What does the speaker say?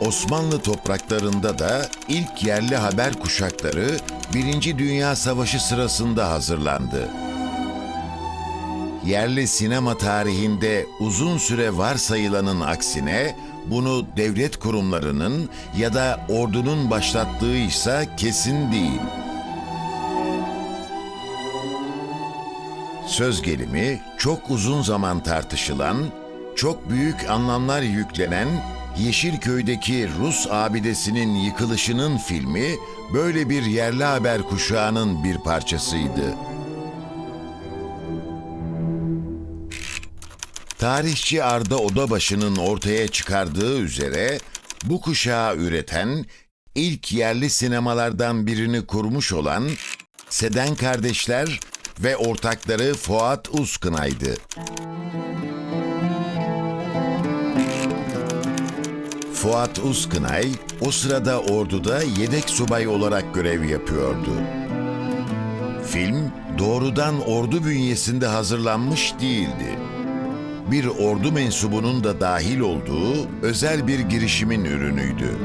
Osmanlı topraklarında da ilk yerli haber kuşakları Birinci Dünya Savaşı sırasında hazırlandı. Yerli sinema tarihinde uzun süre varsayılanın aksine bunu devlet kurumlarının ya da ordunun başlattığıysa kesin değil. Söz gelimi çok uzun zaman tartışılan, çok büyük anlamlar yüklenen Yeşilköy'deki Rus abidesinin yıkılışının filmi böyle bir yerli haber kuşağının bir parçasıydı. Tarihçi Arda Odabaşı'nın ortaya çıkardığı üzere bu kuşağı üreten ilk yerli sinemalardan birini kurmuş olan Seden kardeşler ve ortakları Fuat Uskınay'dı. Fuat Uskınay o sırada orduda yedek subay olarak görev yapıyordu. Film doğrudan ordu bünyesinde hazırlanmış değildi. Bir ordu mensubunun da dahil olduğu özel bir girişimin ürünüydü.